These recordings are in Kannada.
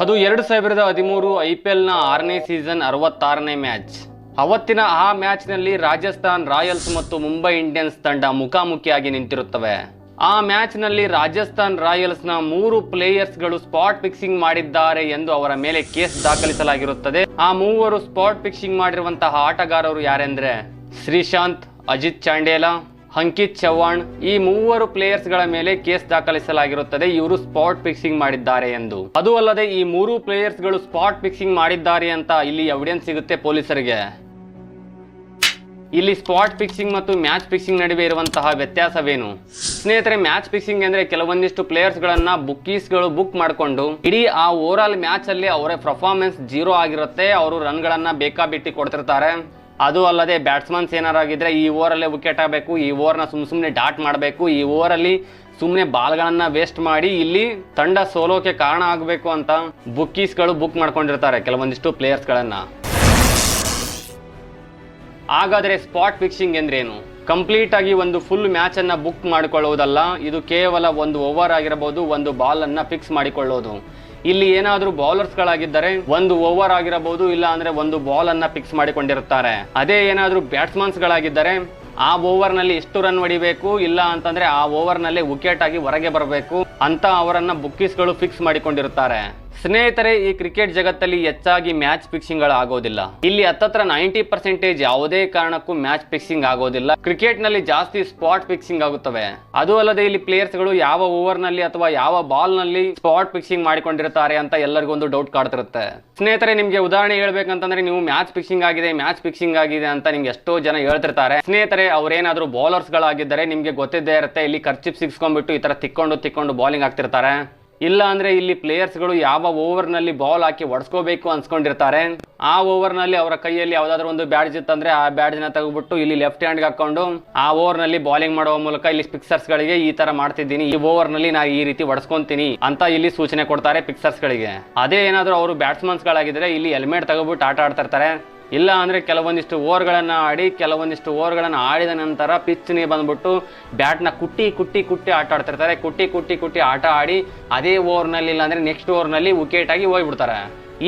ಅದು ಎರಡು ಸಾವಿರದ ಹದಿಮೂರು ಐ ಪಿ ಎಲ್ನ ಆರನೇ ಸೀಸನ್ ಅರವತ್ತಾರನೇ ಮ್ಯಾಚ್. ಅವತ್ತಿನ ಆ ಮ್ಯಾಚ್ನಲ್ಲಿ ರಾಜಸ್ಥಾನ್ ರಾಯಲ್ಸ್ ಮತ್ತು ಮುಂಬೈ ಇಂಡಿಯನ್ಸ್ ತಂಡ ಮುಖಾಮುಖಿಯಾಗಿ ನಿಂತಿರುತ್ತವೆ. ಆ ಮ್ಯಾಚ್ನಲ್ಲಿ ರಾಜಸ್ಥಾನ್ ರಾಯಲ್ಸ್ನ ಮೂರು ಪ್ಲೇಯರ್ಸ್ಗಳು ಸ್ಪಾಟ್ ಫಿಕ್ಸಿಂಗ್ ಮಾಡಿದ್ದಾರೆ ಎಂದು ಅವರ ಮೇಲೆ ಕೇಸ್ ದಾಖಲಿಸಲಾಗಿರುತ್ತದೆ. ಆ ಮೂವರು ಸ್ಪಾಟ್ ಫಿಕ್ಸಿಂಗ್ ಮಾಡಿರುವಂತಹ ಆಟಗಾರರು ಯಾರೆಂದ್ರೆ ಶ್ರೀಶಾಂತ್, ಅಜಿತ್ ಚಾಂಡೇಲಾ ಅಂಕಿತ್ ಚವ್ಹಾಣ್ ಈ ಮೂವರು ಪ್ಲೇಯರ್ಸ್ಗಳ ಮೇಲೆ ಕೇಸ್ ದಾಖಲಿಸಲಾಗಿರುತ್ತದೆ. ಇವರು ಸ್ಪಾಟ್ ಫಿಕ್ಸಿಂಗ್ ಮಾಡಿದ್ದಾರೆ ಎಂದು. ಅದು ಅಲ್ಲದೆ ಈ ಮೂರು ಪ್ಲೇಯರ್ಸ್ಗಳು ಸ್ಪಾಟ್ ಫಿಕ್ಸಿಂಗ್ ಮಾಡಿದ್ದಾರೆ ಅಂತ ಇಲ್ಲಿ ಎವಿಡೆನ್ಸ್ ಸಿಗುತ್ತೆ ಪೊಲೀಸರಿಗೆ. ಇಲ್ಲಿ ಸ್ಪಾಟ್ ಫಿಕ್ಸಿಂಗ್ ಮತ್ತು ಮ್ಯಾಚ್ ಫಿಕ್ಸಿಂಗ್ ನಡುವೆ ಇರುವಂತಹ ವ್ಯತ್ಯಾಸವೇನು? ಸ್ನೇಹಿತರೆ, ಮ್ಯಾಚ್ ಫಿಕ್ಸಿಂಗ್ ಅಂದ್ರೆ ಕೆಲವೊಂದಿಷ್ಟು ಪ್ಲೇಯರ್ಸ್ ಗಳನ್ನ ಬುಕ್ಕೀಸ್ಗಳು ಬುಕ್ ಮಾಡಿಕೊಂಡು ಇಡೀ ಆ ಓವರ್ ಆಲ್ ಮ್ಯಾಚ್ ಅಲ್ಲಿ ಅವರ ಪರ್ಫಾರ್ಮೆನ್ಸ್ ಜೀರೋ ಆಗಿರುತ್ತೆ. ಅವರು ರನ್ ಗಳನ್ನ ಬೇಕಾಬಿಟ್ಟಿ ಕೊಡ್ತಿರ್ತಾರೆ. ಅದು ಅಲ್ಲದೆ ಬ್ಯಾಟ್ಸ್ಮನ್ಸ್ ಏನಾರಾಗಿದ್ರೆ ಈ ಓವರಲ್ಲೇ ವಿಕೆಟ್ ಆಗಬೇಕು ಈ ಓವರ್ನ ಸುಮ್ಮ ಸುಮ್ಮನೆ ಡಾಟ್ ಮಾಡಬೇಕು, ಈ ಓವರಲ್ಲಿ ಸುಮ್ಮನೆ ಬಾಲ್ಗಳನ್ನು ವೇಸ್ಟ್ ಮಾಡಿ ಇಲ್ಲಿ ತಂಡ ಸೋಲೋಕೆ ಕಾರಣ ಆಗಬೇಕು ಅಂತ ಬುಕ್ಕೀಸ್ಗಳು ಬುಕ್ ಮಾಡ್ಕೊಂಡಿರ್ತಾರೆ ಕೆಲವೊಂದಿಷ್ಟು ಪ್ಲೇಯರ್ಸ್ಗಳನ್ನು ಹಾಗಾದರೆ ಸ್ಪಾಟ್ ಫಿಕ್ಸಿಂಗ್ ಎಂದ್ರೇನು? ಕಂಪ್ಲೀಟ್ ಆಗಿ ಒಂದು ಫುಲ್ ಮ್ಯಾಚ್ ಅನ್ನ ಬುಕ್ ಮಾಡಿಕೊಳ್ಳುವುದಲ್ಲ ಇದು ಕೇವಲ ಒಂದು ಓವರ್ ಆಗಿರಬಹುದು ಒಂದು ಬಾಲನ್ನು ಫಿಕ್ಸ್ ಮಾಡಿಕೊಳ್ಳೋದು. ಇಲ್ಲಿ ಏನಾದರೂ ಬೌಲರ್ಸ್ಗಳಾಗಿದ್ದರೆ ಒಂದು ಓವರ್ ಆಗಿರಬಹುದು, ಇಲ್ಲ ಅಂದ್ರೆ ಒಂದು ಬಾಲ್ ಅನ್ನ ಫಿಕ್ಸ್ ಮಾಡಿಕೊಂಡಿರುತ್ತಾರೆ. ಅದೇ ಏನಾದರೂ ಬ್ಯಾಟ್ಸ್ಮನ್ಸ್ಗಳಾಗಿದ್ದರೆ ಆ ಓವರ್ನಲ್ಲಿ ಎಷ್ಟು ರನ್ ಹೊಡಿಬೇಕು, ಇಲ್ಲ ಅಂತಂದ್ರೆ ಆ ಓವರ್ನಲ್ಲಿ ವಿಕೆಟ್ ಆಗಿ ಹೊರಗೆ ಬರಬೇಕು ಅಂತ ಅವರನ್ನ ಬುಕ್ಕೀಸ್ಗಳು ಫಿಕ್ಸ್ ಮಾಡಿಕೊಂಡಿರುತ್ತಾರೆ. ಸ್ನೇಹಿತರೆ, ಈ ಕ್ರಿಕೆಟ್ ಜಗತ್ತಲ್ಲಿ ಹೆಚ್ಚಾಗಿ ಮ್ಯಾಚ್ ಫಿಕ್ಸಿಂಗ್ಗಳು ಆಗೋದಿಲ್ಲ ಇಲ್ಲಿ ಹತ್ತತ್ರ ನೈಂಟಿ ಪರ್ಸೆಂಟೇಜ್ ಯಾವುದೇ ಕಾರಣಕ್ಕೂ ಮ್ಯಾಚ್ ಫಿಕ್ಸಿಂಗ್ ಆಗೋದಿಲ್ಲ. ಕ್ರಿಕೆಟ್ನಲ್ಲಿ ಜಾಸ್ತಿ ಸ್ಪಾಟ್ ಫಿಕ್ಸಿಂಗ್ ಆಗುತ್ತವೆ. ಅದು ಅಲ್ಲದೆ ಇಲ್ಲಿ ಪ್ಲೇಯರ್ಸ್ಗಳು ಯಾವ ಓವರ್ನಲ್ಲಿ ಅಥವಾ ಯಾವ ಬಾಲ್ನಲ್ಲಿ ಸ್ಪಾಟ್ ಫಿಕ್ಸಿಂಗ್ ಮಾಡಿಕೊಂಡಿರ್ತಾರೆ ಅಂತ ಎಲ್ಲರಿಗೂ ಒಂದು ಡೌಟ್ ಕಾಡ್ತಿರುತ್ತೆ. ಸ್ನೇಹಿತರೆ, ನಿಮ್ಗೆ ಉದಾಹರಣೆ ಹೇಳ್ಬೇಕಂತಂದ್ರೆ ನೀವು ಮ್ಯಾಚ್ ಫಿಕ್ಸಿಂಗ್ ಆಗಿದೆ, ಮ್ಯಾಚ್ ಫಿಕ್ಸಿಂಗ್ ಆಗಿದೆ ಅಂತ ನಿಮ್ಗೆ ಎಷ್ಟೋ ಜನ ಹೇಳ್ತಿರ್ತಾರೆ. ಸ್ನೇಹಿತರೆ, ಅವ್ರೇನಾದ್ರೂ ಬೌಲರ್ಸ್ ಗಳಾಗಿದ್ದರೆ ನಿಮ್ಗೆ ಗೊತ್ತಿದ್ದೇ ಇರುತ್ತೆ, ಇಲ್ಲಿ ಖರ್ಚಿಪ್ ಸಿಕ್ಸ್ಕೊಂಡ್ಬಿಟ್ಟು ಈ ತರ ತಿಕ್ಕೊಂಡು ತಿಕ್ಕೊಂಡು ಬೌಲಿಂಗ್ ಆಗ್ತಿರ್ತಾರೆ ಇಲ್ಲ ಅಂದ್ರೆ ಇಲ್ಲಿ ಪ್ಲೇಯರ್ಸ್ಗಳು ಯಾವ ಓವರ್ನಲ್ಲಿ ಬಾಲ್ ಹಾಕಿ ಹೊಡ್ಸ್ಕೋಬೇಕು ಅನ್ಸ್ಕೊಂಡಿರ್ತಾರೆ. ಆ ಓವರ್ನಲ್ಲಿ ಅವರ ಕೈಯಲ್ಲಿ ಯಾವ್ದಾದ್ರು ಒಂದು ಬ್ಯಾಡ್ಜ್ ಇತ್ತಂದ್ರೆ ಆ ಬ್ಯಾಡ್ಜ್ನ ತೆಗೆದ್ಬಿಟ್ಟು ಇಲ್ಲಿ ಲೆಫ್ಟ್ ಹ್ಯಾಂಡ್ ಹಾಕೊಂಡು ಆ ಓವರ್ನಲ್ಲಿ ಬಾಲಿಂಗ್ ಮಾಡುವ ಮೂಲಕ ಇಲ್ಲಿ ಪಿಕ್ಸರ್ಸ್ ಗಳಿಗೆ ಈ ತರ ಮಾಡ್ತಿದ್ದೀನಿ. ಈ ಓವರ್ನಲ್ಲಿ ನಾ ಈ ರೀತಿ ಹೊಡ್ಸ್ಕೊಂತೀನಿ ಅಂತ ಇಲ್ಲಿ ಸೂಚನೆ ಕೊಡ್ತಾರೆ ಪಿಕ್ಸರ್ಸ್ ಗಳಿಗೆ. ಅದೇ ಏನಾದ್ರು ಅವರು ಬ್ಯಾಟ್ಸ್ಮನ್ಸ್ ಗಳಾಗಿದ್ರೆ ಇಲ್ಲಿ ಹೆಲ್ಮೆಟ್ ತಗೋಬಿಟ್ಟು ಆಟ ಆಡ್ತಾ ಇರ್ತಾರೆ. ಇಲ್ಲ ಅಂದರೆ ಕೆಲವೊಂದಿಷ್ಟು ಓವರ್ಗಳನ್ನು ಆಡಿ, ಕೆಲವೊಂದಿಷ್ಟು ಓವರ್ಗಳನ್ನು ಆಡಿದ ನಂತರ ಪಿಚ್ನಿಗೆ ಬಂದುಬಿಟ್ಟು ಬ್ಯಾಟ್ನ ಕುಟ್ಟಿ ಕುಟ್ಟಿ ಕುಟ್ಟಿ ಆಟ ಆಡ್ತಿರ್ತಾರೆ. ಕುಟ್ಟಿ ಕುಟ್ಟಿ ಕುಟ್ಟಿ ಆಟ ಆಡಿ, ಅದೇ ಓವರ್ನಲ್ಲಿ ಇಲ್ಲ ಅಂದ್ರೆ ನೆಕ್ಸ್ಟ್ ಓವರ್ನಲ್ಲಿ ವಿಕೆಟಾಗಿ ಹೋಗ್ಬಿಡ್ತಾರೆ.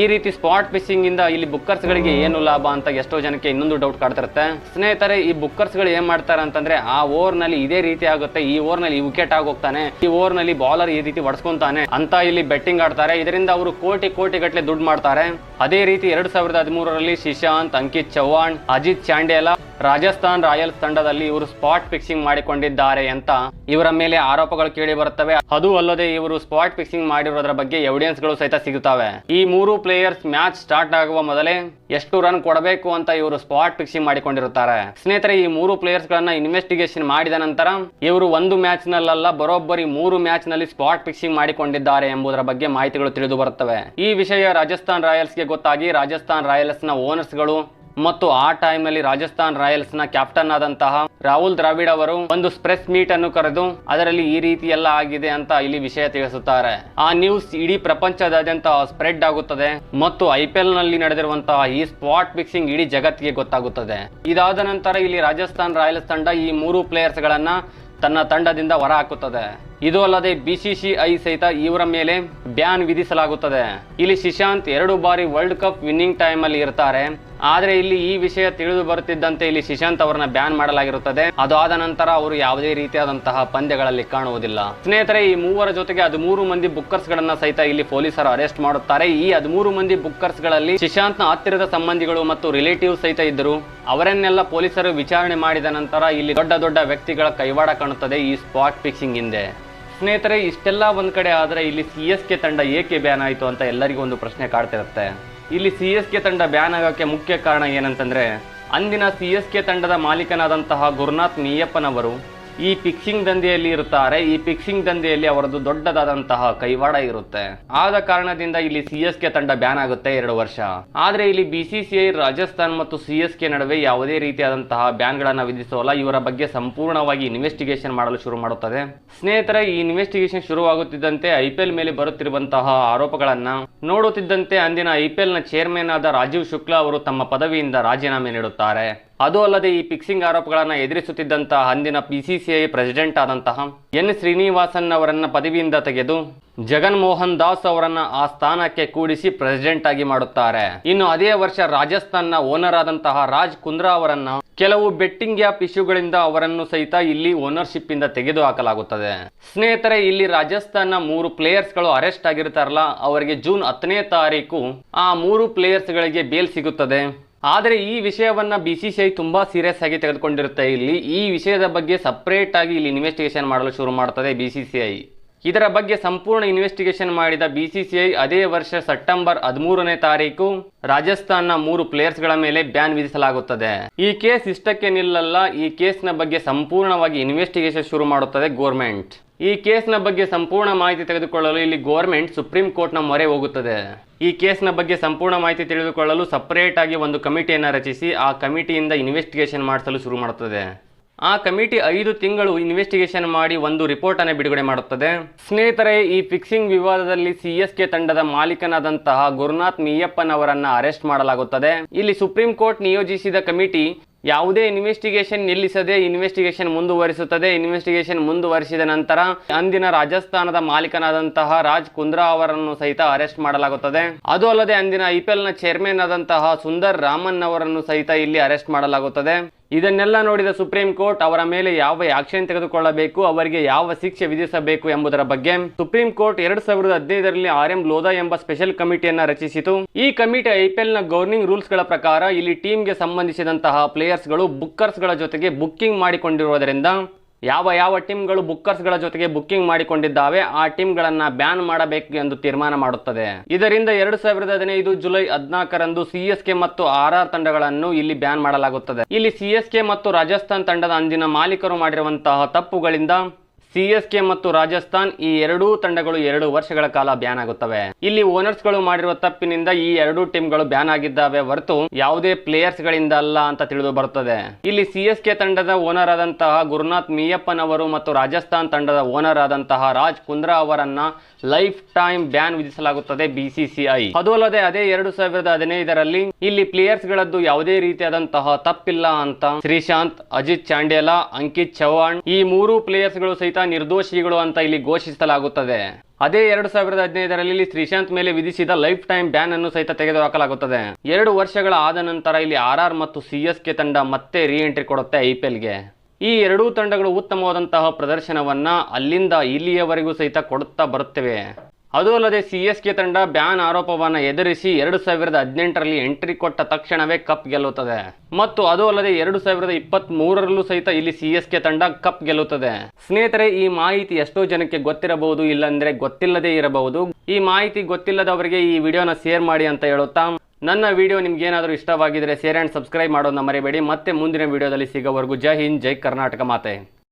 ಈ ರೀತಿ ಸ್ಪಾಟ್ ಫಿಶಿಂಗ್ ಇಂದ ಇಲ್ಲಿ ಬುಕ್ಕರ್ಸ್ ಗಳಿಗೆ ಏನು ಲಾಭ ಅಂತ ಎಷ್ಟೋ ಜನಕ್ಕೆ ಇನ್ನೊಂದು ಡೌಟ್ ಕಾಡ್ತಿರುತ್ತೆ. ಸ್ನೇಹಿತರೆ, ಈ ಬುಕ್ಕರ್ಸ್ಗಳು ಏನ್ ಮಾಡ್ತಾರೆ ಅಂತಂದ್ರೆ ಆ ಓವರ್ನಲ್ಲಿ ಇದೇ ರೀತಿ ಆಗುತ್ತೆ. ಈ ಓವರ್ನಲ್ಲಿ ವಿಕೆಟ್ ಆಗೋಗ್ತಾನೆ ಈ ಓವರ್ನಲ್ಲಿ ಬಾಲರ್ ಈ ರೀತಿ ಹೊಡ್ಸ್ಕೊಂತಾನೆ ಅಂತ ಇಲ್ಲಿ ಬೆಟ್ಟಿಂಗ್ ಆಡ್ತಾರೆ. ಇದರಿಂದ ಅವರು ಕೋಟಿ ಕೋಟಿ ಗಟ್ಟಲೆ ದುಡ್ಡು ಮಾಡ್ತಾರೆ. ಅದೇ ರೀತಿ ಎರಡ್ ಸಾವಿರದ ಹದಿಮೂರರಲ್ಲಿ ಶಿಶಾಂತ್, ಅಂಕಿತ್ ಚೌಹಾಣ್, ಅಜಿತ್ ಚಾಂಡೇಲಾ ರಾಜಸ್ಥಾನ್ ರಾಯಲ್ಸ್ ತಂಡದಲ್ಲಿ ಇವರು ಸ್ಪಾಟ್ ಫಿಕ್ಸಿಂಗ್ ಮಾಡಿಕೊಂಡಿದ್ದಾರೆ ಅಂತ ಇವರ ಮೇಲೆ ಆರೋಪಗಳು ಕೇಳಿ ಬರುತ್ತವೆ. ಅದು ಅಲ್ಲದೆ ಇವರು ಸ್ಪಾಟ್ ಫಿಕ್ಸಿಂಗ್ ಮಾಡಿರೋದ್ರ ಬಗ್ಗೆ ಎವಿಡೆನ್ಸ್ಗಳು ಸಹಿತ ಸಿಗುತ್ತವೆ. ಈ ಮೂರು ಪ್ಲೇಯರ್ಸ್ ಮ್ಯಾಚ್ ಸ್ಟಾರ್ಟ್ ಆಗುವ ಮೊದಲೇ ಎಷ್ಟು ರನ್ ಕೊಡಬೇಕು ಅಂತ ಇವರು ಸ್ಪಾಟ್ ಫಿಕ್ಸಿಂಗ್ ಮಾಡಿಕೊಂಡಿರುತ್ತಾರೆ. ಸ್ನೇಹಿತರೆ, ಈ ಮೂರು ಪ್ಲೇಯರ್ಸ್ ಗಳನ್ನ ಇನ್ವೆಸ್ಟಿಗೇಷನ್ ಮಾಡಿದ ನಂತರ ಇವರು ಒಂದು ಮ್ಯಾಚ್ ನಲ್ಲ ಬರೋಬ್ಬರಿ ಮೂರು ಮ್ಯಾಚ್ನಲ್ಲಿ ಸ್ಪಾಟ್ ಫಿಕ್ಸಿಂಗ್ ಮಾಡಿಕೊಂಡಿದ್ದಾರೆ ಎಂಬುದರ ಬಗ್ಗೆ ಮಾಹಿತಿಗಳು ತಿಳಿದು ಬರುತ್ತವೆ. ಈ ವಿಷಯ ರಾಜಸ್ಥಾನ್ ರಾಯಲ್ಸ್ಗೆ ಗೊತ್ತಾಗಿ ರಾಜಸ್ಥಾನ್ ರಾಯಲ್ಸ್ನ ಓನರ್ಸ್ಗಳು ಮತ್ತು ಆ ಟೈಮ್ನಲ್ಲಿ ರಾಜಸ್ಥಾನ್ ರಾಯಲ್ಸ್ನ ಕ್ಯಾಪ್ಟನ್ ಆದಂತಹ ರಾಹುಲ್ ದ್ರಾವಿಡ್ ಅವರು ಒಂದು ಪ್ರೆಸ್ ಮೀಟ್ ಅನ್ನು ಕರೆದು, ಅದರಲ್ಲಿ ಈ ರೀತಿ ಎಲ್ಲ ಆಗಿದೆ ಅಂತ ಇಲ್ಲಿ ವಿಷಯ ತಿಳಿಸುತ್ತಾರೆ. ಆ ನ್ಯೂಸ್ ಇಡೀ ಪ್ರಪಂಚದಾದ್ಯಂತ ಸ್ಪ್ರೆಡ್ ಆಗುತ್ತದೆ ಮತ್ತು ಐ ಪಿ ಎಲ್ನಲ್ಲಿ ನಡೆದಿರುವಂತಹ ಈ ಸ್ಪಾಟ್ ಫಿಕ್ಸಿಂಗ್ ಇಡೀ ಜಗತ್ತಿಗೆ ಗೊತ್ತಾಗುತ್ತದೆ. ಇದಾದ ನಂತರ ಇಲ್ಲಿ ರಾಜಸ್ಥಾನ್ ರಾಯಲ್ಸ್ ತಂಡ ಈ ಮೂರು ಪ್ಲೇಯರ್ಸ್ ಗಳನ್ನ ತನ್ನ ತಂಡದಿಂದ ಹೊರ ಹಾಕುತ್ತದೆ ಇದು ಅಲ್ಲದೆ ಬಿಸಿಸಿಐ ಸಹಿತ ಇವರ ಮೇಲೆ ಬ್ಯಾನ್ ವಿಧಿಸಲಾಗುತ್ತದೆ. ಇಲ್ಲಿ ಶಿಶಾಂತ್ ಎರಡು ಬಾರಿ ವರ್ಲ್ಡ್ ಕಪ್ ವಿನ್ನಿಂಗ್ ಟೈಮ್ ಅಲ್ಲಿ ಇರ್ತಾರೆ. ಆದ್ರೆ ಇಲ್ಲಿ ಈ ವಿಷಯ ತಿಳಿದು ಬರುತ್ತಿದ್ದಂತೆ ಇಲ್ಲಿ ಶಿಶಾಂತ್ ಅವರನ್ನ ಬ್ಯಾನ್ ಮಾಡಲಾಗಿರುತ್ತದೆ. ಅದಾದ ನಂತರ ಅವರು ಯಾವುದೇ ರೀತಿಯಾದಂತಹ ಪಂದ್ಯಗಳಲ್ಲಿ ಕಾಣುವುದಿಲ್ಲ. ಸ್ನೇಹಿತರೆ, ಈ ಮೂವರ ಜೊತೆಗೆ ಹದಿಮೂರು ಮಂದಿ ಬುಕ್ಕರ್ಸ್ ಗಳನ್ನ ಸಹಿತ ಇಲ್ಲಿ ಪೊಲೀಸರು ಅರೆಸ್ಟ್ ಮಾಡುತ್ತಾರೆ. ಈ ಹದಿಮೂರು ಮಂದಿ ಬುಕ್ಕರ್ಸ್ಗಳಲ್ಲಿ ಶಿಶಾಂತ್ನ ಹತ್ತಿರದ ಸಂಬಂಧಿಗಳು ಮತ್ತು ರಿಲೇಟಿವ್ ಸಹಿತ ಇದ್ದರು. ಅವರನ್ನೆಲ್ಲ ಪೊಲೀಸರು ವಿಚಾರಣೆ ಮಾಡಿದ ನಂತರ ಇಲ್ಲಿ ದೊಡ್ಡ ದೊಡ್ಡ ವ್ಯಕ್ತಿಗಳ ಕೈವಾಡ ಕಾಣುತ್ತದೆ ಈ ಸ್ಪಾಟ್ ಫಿಕ್ಸಿಂಗ್ ಹಿಂದೆ. ಸ್ನೇಹಿತರೆ, ಇಷ್ಟೆಲ್ಲ ಒಂದ್ ಕಡೆ ಆದರೆ ಇಲ್ಲಿ ಸಿ ಎಸ್ ಕೆ ತಂಡ ಏಕೆ ಬ್ಯಾನ್ ಆಯಿತು ಅಂತ ಎಲ್ಲರಿಗೂ ಒಂದು ಪ್ರಶ್ನೆ ಕಾಡ್ತಿರುತ್ತೆ. ಇಲ್ಲಿ ಸಿ ಎಸ್ ಕೆ ತಂಡ ಬ್ಯಾನ್ ಆಗೋಕ್ಕೆ ಮುಖ್ಯ ಕಾರಣ ಏನಂತಂದರೆ, ಅಂದಿನ ಸಿ ಎಸ್ ಕೆ ತಂಡದ ಮಾಲೀಕನಾದಂತಹ ಗುರುನಾಥ್ ಮೀಯಪ್ಪನವರು ಈ ಫಿಕ್ಸಿಂಗ್ ದಂಧೆಯಲ್ಲಿ ಇರುತ್ತಾರೆ, ಈ ಫಿಕ್ಸಿಂಗ್ ದಂಧೆಯಲ್ಲಿ ಅವರದ್ದು ದೊಡ್ಡದಾದಂತಹ ಕೈವಾಡ ಇರುತ್ತೆ. ಆದ ಕಾರಣದಿಂದ ಇಲ್ಲಿ ಸಿ ಎಸ್ ಕೆ ತಂಡ ಬ್ಯಾನ್ ಆಗುತ್ತೆ ಎರಡು ವರ್ಷ. ಆದ್ರೆ ಇಲ್ಲಿ ಬಿಸಿಸಿಐ ರಾಜಸ್ಥಾನ್ ಮತ್ತು ಸಿ ಎಸ್ ಕೆ ನಡುವೆ ಯಾವುದೇ ರೀತಿಯಾದಂತಹ ಬ್ಯಾನ್ ಗಳನ್ನ ವಿಧಿಸೋಲ್ಲ ಇವರ ಬಗ್ಗೆ ಸಂಪೂರ್ಣವಾಗಿ ಇನ್ವೆಸ್ಟಿಗೇಷನ್ ಮಾಡಲು ಶುರು ಮಾಡುತ್ತದೆ. ಸ್ನೇಹಿತರೆ, ಈ ಇನ್ವೆಸ್ಟಿಗೇಷನ್ ಶುರುವಾಗುತ್ತಿದ್ದಂತೆ ಐ ಪಿ ಎಲ್ ಮೇಲೆ ಬರುತ್ತಿರುವಂತಹ ಆರೋಪಗಳನ್ನ ನೋಡುತ್ತಿದ್ದಂತೆ ಅಂದಿನ ಐ ಪಿ ಎಲ್ನ ಚೇರ್ಮನ್ ಆದ ರಾಜೀವ್ ಶುಕ್ಲಾ ಅವರು ತಮ್ಮ ಪದವಿಯಿಂದ ರಾಜೀನಾಮೆ ನೀಡುತ್ತಾರೆ. ಅದು ಅಲ್ಲದೆ ಈ ಫಿಕ್ಸಿಂಗ್ ಆರೋಪಗಳನ್ನು ಎದುರಿಸುತ್ತಿದ್ದಂತಹ ಅಂದಿನ ಪಿಸಿಸಿಐ ಪ್ರೆಸಿಡೆಂಟ್ ಆದಂತಹ ಎನ್ ಶ್ರೀನಿವಾಸನ್ ಅವರನ್ನ ಪದವಿಯಿಂದ ತೆಗೆದು ಜಗನ್ ಮೋಹನ್ ದಾಸ್ ಅವರನ್ನ ಆ ಸ್ಥಾನಕ್ಕೆ ಕೂಡಿಸಿ ಪ್ರೆಸಿಡೆಂಟ್ ಆಗಿ ಮಾಡುತ್ತಾರೆ. ಇನ್ನು ಅದೇ ವರ್ಷ ರಾಜಸ್ಥಾನ್ನ ಓನರ್ ಆದಂತಹ ರಾಜ್ ಕುಂದ್ರಾ ಅವರನ್ನ ಕೆಲವು ಬೆಟ್ಟಿಂಗ್ ಆ್ಯಪ್ ಇಶ್ಯೂಗಳಿಂದ ಅವರನ್ನು ಸಹಿತ ಇಲ್ಲಿ ಓನರ್ಶಿಪ್ ಇಂದ ತೆಗೆದು ಹಾಕಲಾಗುತ್ತದೆ. ಸ್ನೇಹಿತರೆ, ಇಲ್ಲಿ ರಾಜಸ್ಥಾನ್ನ ಮೂರು ಪ್ಲೇಯರ್ಸ್ಗಳು ಅರೆಸ್ಟ್ ಆಗಿರ್ತಾರಲ್ಲ, ಅವರಿಗೆ ಜೂನ್ ಹತ್ತನೇ ತಾರೀಕು ಆ ಮೂರು ಪ್ಲೇಯರ್ಸ್ ಗಳಿಗೆ ಬೇಲ್ ಸಿಗುತ್ತದೆ. ಆದರೆ ಈ ವಿಷಯವನ್ನ ಬಿ ಸಿ ಸಿ ಐ ತುಂಬಾ ಸೀರಿಯಸ್ ಆಗಿ ತೆಗೆದುಕೊಂಡಿರುತ್ತೆ. ಇಲ್ಲಿ ಈ ವಿಷಯದ ಬಗ್ಗೆ ಸಪರೇಟ್ ಆಗಿ ಇಲ್ಲಿ ಇನ್ವೆಸ್ಟಿಗೇಷನ್ ಮಾಡಲು ಶುರು ಮಾಡುತ್ತದೆ ಬಿ ಸಿ ಸಿ ಐ ಇದರ ಬಗ್ಗೆ ಸಂಪೂರ್ಣ ಇನ್ವೆಸ್ಟಿಗೇಷನ್ ಮಾಡಿದ ಬಿಸಿಸಿಐ ಅದೇ ವರ್ಷ ಸೆಪ್ಟೆಂಬರ್ ಹದಿಮೂರನೇ ತಾರೀಕು ರಾಜಸ್ಥಾನ್ನ ಮೂರು ಪ್ಲೇಯರ್ಸ್ಗಳ ಮೇಲೆ ಬ್ಯಾನ್ ವಿಧಿಸಲಾಗುತ್ತದೆ. ಈ ಕೇಸ್ ಇಷ್ಟಕ್ಕೆ ನಿಲ್ಲಲ್ಲ. ಈ ಕೇಸ್ನ ಬಗ್ಗೆ ಸಂಪೂರ್ಣವಾಗಿ ಇನ್ವೆಸ್ಟಿಗೇಷನ್ ಶುರು ಮಾಡುತ್ತದೆ ಗೋರ್ಮೆಂಟ್ ಈ ಕೇಸ್ನ ಬಗ್ಗೆ ಸಂಪೂರ್ಣ ಮಾಹಿತಿ ತೆಗೆದುಕೊಳ್ಳಲು ಇಲ್ಲಿ ಗೋರ್ಮೆಂಟ್ ಸುಪ್ರೀಂ ಕೋರ್ಟ್ನ ಮೊರೆ ಹೋಗುತ್ತದೆ. ಈ ಕೇಸ್ನ ಬಗ್ಗೆ ಸಂಪೂರ್ಣ ಮಾಹಿತಿ ತಿಳಿದುಕೊಳ್ಳಲು ಸಪರೇಟ್ ಆಗಿ ಒಂದು ಕಮಿಟಿಯನ್ನು ರಚಿಸಿ ಆ ಕಮಿಟಿಯಿಂದ ಇನ್ವೆಸ್ಟಿಗೇಷನ್ ಮಾಡಿಸಲು ಶುರು ಮಾಡುತ್ತದೆ. ಆ ಕಮಿಟಿ ಐದು ತಿಂಗಳು ಇನ್ವೆಸ್ಟಿಗೇಷನ್ ಮಾಡಿ ಒಂದು ರಿಪೋರ್ಟ್ ಅನ್ನು ಬಿಡುಗಡೆ ಮಾಡುತ್ತದೆ. ಸ್ನೇಹಿತರೆ, ಈ ಫಿಕ್ಸಿಂಗ್ ವಿವಾದದಲ್ಲಿ ಸಿ ಎಸ್ ಕೆ ತಂಡದ ಮಾಲೀಕನಾದಂತಹ ಗುರುನಾಥ್ ಮಿಯಪ್ಪನ್ ಅವರನ್ನ ಅರೆಸ್ಟ್ ಮಾಡಲಾಗುತ್ತದೆ. ಇಲ್ಲಿ ಸುಪ್ರೀಂ ಕೋರ್ಟ್ ನಿಯೋಜಿಸಿದ ಕಮಿಟಿ ಯಾವುದೇ ಇನ್ವೆಸ್ಟಿಗೇಷನ್ ನಿಲ್ಲಿಸದೆ ಇನ್ವೆಸ್ಟಿಗೇಷನ್ ಮುಂದುವರಿಸುತ್ತದೆ. ಇನ್ವೆಸ್ಟಿಗೇಷನ್ ಮುಂದುವರಿಸಿದ ನಂತರ ಅಂದಿನ ರಾಜಸ್ಥಾನದ ಮಾಲೀಕನಾದಂತಹ ರಾಜ್ ಕುಂದ್ರಾ ಅವರನ್ನು ಸಹಿತ ಅರೆಸ್ಟ್ ಮಾಡಲಾಗುತ್ತದೆ. ಅದು ಅಲ್ಲದೆ ಅಂದಿನ ಐ ಪಿ ಎಲ್ನ ಚೇರ್ಮನ್ ಆದಂತಹ ಸುಂದರ್ ರಾಮನ್ ಅವರನ್ನು ಸಹಿತ ಇಲ್ಲಿ ಅರೆಸ್ಟ್ ಮಾಡಲಾಗುತ್ತದೆ. ಇದನ್ನೆಲ್ಲ ನೋಡಿದ ಸುಪ್ರೀಂ ಕೋರ್ಟ್ ಅವರ ಮೇಲೆ ಯಾವ ಆಕ್ಷನ್ ತೆಗೆದುಕೊಳ್ಳಬೇಕು, ಅವರಿಗೆ ಯಾವ ಶಿಕ್ಷೆ ವಿಧಿಸಬೇಕು ಎಂಬುದರ ಬಗ್ಗೆ ಸುಪ್ರೀಂ ಕೋರ್ಟ್ ಎರಡ್ ಸಾವಿರದ ಹದಿನೈದರಲ್ಲಿ ಆರ್ ಎಂ ಲೋಧಾ ಎಂಬ ಸ್ಪೆಷಲ್ ಕಮಿಟಿಯನ್ನ ರಚಿಸಿತು. ಈ ಕಮಿಟಿ ಐಪಿಎಲ್ನ ಗವರ್ನಿಂಗ್ ರೂಲ್ಸ್ಗಳ ಪ್ರಕಾರ ಇಲ್ಲಿ ಟೀಮ್ಗೆ ಸಂಬಂಧಿಸಿದಂತಹ ಪ್ಲೇಯರ್ಸ್ಗಳು ಬುಕ್ಕರ್ಸ್ಗಳ ಜೊತೆಗೆ ಬುಕ್ಕಿಂಗ್ ಮಾಡಿಕೊಂಡಿರುವುದರಿಂದ ಯಾವ ಯಾವ ಟೀಮ್ಗಳು ಬುಕ್ಕರ್ಸ್ಗಳ ಜೊತೆಗೆ ಬುಕ್ಕಿಂಗ್ ಮಾಡಿಕೊಂಡಿದ್ದಾವೆ, ಆ ಟೀಮ್ಗಳನ್ನ ಬ್ಯಾನ್ ಮಾಡಬೇಕು ಎಂದು ತೀರ್ಮಾನ ಮಾಡುತ್ತದೆ. ಇದರಿಂದ ಎರಡು ಸಾವಿರದ ಹದಿನೈದು ಜುಲೈ ಹದಿನಾಲ್ಕರಂದು ಸಿಎಸ್ಕೆ ಮತ್ತು ಆರ್ ಆರ್ ತಂಡಗಳನ್ನು ಇಲ್ಲಿ ಬ್ಯಾನ್ ಮಾಡಲಾಗುತ್ತದೆ. ಇಲ್ಲಿ ಸಿಎಸ್ಕೆ ಮತ್ತು ರಾಜಸ್ಥಾನ್ ತಂಡದ ಅಂದಿನ ಮಾಲೀಕರು ಮಾಡಿರುವಂತಹ ತಪ್ಪುಗಳಿಂದ ಸಿಎಸ್ಕೆ ಮತ್ತು ರಾಜಸ್ಥಾನ್ ಈ ಎರಡೂ ತಂಡಗಳು ಎರಡು ವರ್ಷಗಳ ಕಾಲ ಬ್ಯಾನ್ ಆಗುತ್ತವೆ. ಇಲ್ಲಿ ಓನರ್ಸ್ಗಳು ಮಾಡಿರುವ ತಪ್ಪಿನಿಂದ ಈ ಎರಡು ಟೀಮ್ಗಳು ಬ್ಯಾನ್ ಆಗಿದ್ದಾವೆ ಹೊರತು ಯಾವುದೇ ಪ್ಲೇಯರ್ಸ್ ಗಳಿಂದ ಅಲ್ಲ ಅಂತ ತಿಳಿದು ಬರುತ್ತದೆ. ಇಲ್ಲಿ ಸಿಎಸ್ಕೆ ತಂಡದ ಓನರ್ ಆದಂತಹ ಗುರುನಾಥ್ ಮಿಯಪ್ಪನ್ ಅವರು ಮತ್ತು ರಾಜಸ್ಥಾನ್ ತಂಡದ ಓನರ್ ಆದಂತಹ ರಾಜ್ ಕುಂದ್ರಾ ಅವರನ್ನ ಲೈಫ್ ಟೈಮ್ ಬ್ಯಾನ್ ವಿಧಿಸಲಾಗುತ್ತದೆ ಬಿಸಿಸಿಐ. ಅದು ಅಲ್ಲದೆ ಅದೇ ಎರಡು ಸಾವಿರದ ಹದಿನೈದರಲ್ಲಿ ಇಲ್ಲಿ ಪ್ಲೇಯರ್ಸ್ ಗಳದ್ದು ಯಾವುದೇ ರೀತಿಯಾದಂತಹ ತಪ್ಪಿಲ್ಲ ಅಂತ ಶ್ರೀಶಾಂತ್, ಅಜಿತ್ ಚಾಂಡೇಲಾ, ಅಂಕಿತ್ ಚೌಹಾಣ್ ಈ ಮೂರು ಪ್ಲೇಯರ್ಸ್ಗಳು ಸಹಿತ ನಿರ್ದೋಷಿಗಳು ಅಂತ ಇಲ್ಲಿ ಘೋಷಿಸಲಾಗುತ್ತದೆ. ಅದೇ ಎರಡು ಸಾವಿರದ ಹದಿನೈದರಲ್ಲಿ ಶ್ರೀಶಾಂತ್ ಮೇಲೆ ವಿಧಿಸಿದ ಲೈಫ್ ಟೈಮ್ ಬ್ಯಾನ್ ಅನ್ನು ಸಹಿತ ತೆಗೆದುಹಾಕಲಾಗುತ್ತದೆ. ಎರಡು ವರ್ಷಗಳ ಆದ ನಂತರ ಇಲ್ಲಿ ಆರ್ ಆರ್ ಮತ್ತು ಸಿ ಕೆ ತಂಡ ಮತ್ತೆ ರೀ ಎಂಟ್ರಿ ಕೊಡುತ್ತೆ ಐ ಗೆ. ಈ ಎರಡೂ ತಂಡಗಳು ಉತ್ತಮವಾದಂತಹ ಪ್ರದರ್ಶನವನ್ನ ಅಲ್ಲಿಂದ ಇಲ್ಲಿಯವರೆಗೂ ಸಹಿತ ಕೊಡುತ್ತಾ ಬರುತ್ತವೆ. ಅದು ಅಲ್ಲದೆ ಸಿ ಎಸ್ ಕೆ ತಂಡ ಬ್ಯಾನ್ ಆರೋಪವನ್ನು ಎದುರಿಸಿ ಎರಡು ಸಾವಿರದ ಹದಿನೆಂಟರಲ್ಲಿ ಎಂಟ್ರಿ ಕೊಟ್ಟ ತಕ್ಷಣವೇ ಕಪ್ ಗೆಲ್ಲುತ್ತದೆ. ಮತ್ತು ಅದು ಅಲ್ಲದೆ ಎರಡು ಸಾವಿರದ ಇಪ್ಪತ್ತ್ ಮೂರರಲ್ಲೂ ಸಹಿತ ಇಲ್ಲಿ ಸಿ ಎಸ್ ಕೆ ತಂಡ ಕಪ್ ಗೆಲ್ಲುತ್ತದೆ. ಸ್ನೇಹಿತರೆ, ಈ ಮಾಹಿತಿ ಎಷ್ಟೋ ಜನಕ್ಕೆ ಗೊತ್ತಿರಬಹುದು, ಇಲ್ಲಾಂದ್ರೆ ಗೊತ್ತಿಲ್ಲದೇ ಇರಬಹುದು. ಈ ಮಾಹಿತಿ ಗೊತ್ತಿಲ್ಲದವರಿಗೆ ಈ ವಿಡಿಯೋನ ಶೇರ್ ಮಾಡಿ ಅಂತ ಹೇಳುತ್ತಾ, ನನ್ನ ವಿಡಿಯೋ ನಿಮ್ಗೇನಾದರೂ ಇಷ್ಟವಾಗಿದ್ರೆ ಶೇರ್ ಆ್ಯಂಡ್ ಸಬ್ಸ್ಕ್ರೈಬ್ ಮಾಡೋದನ್ನ ಮರಿಬೇಡಿ. ಮತ್ತೆ ಮುಂದಿನ ವಿಡಿಯೋದಲ್ಲಿ ಸಿಗೋವರೆಗೂ ಜೈ ಹಿಂದ್, ಜೈ ಕರ್ನಾಟಕ ಮಾತೆ.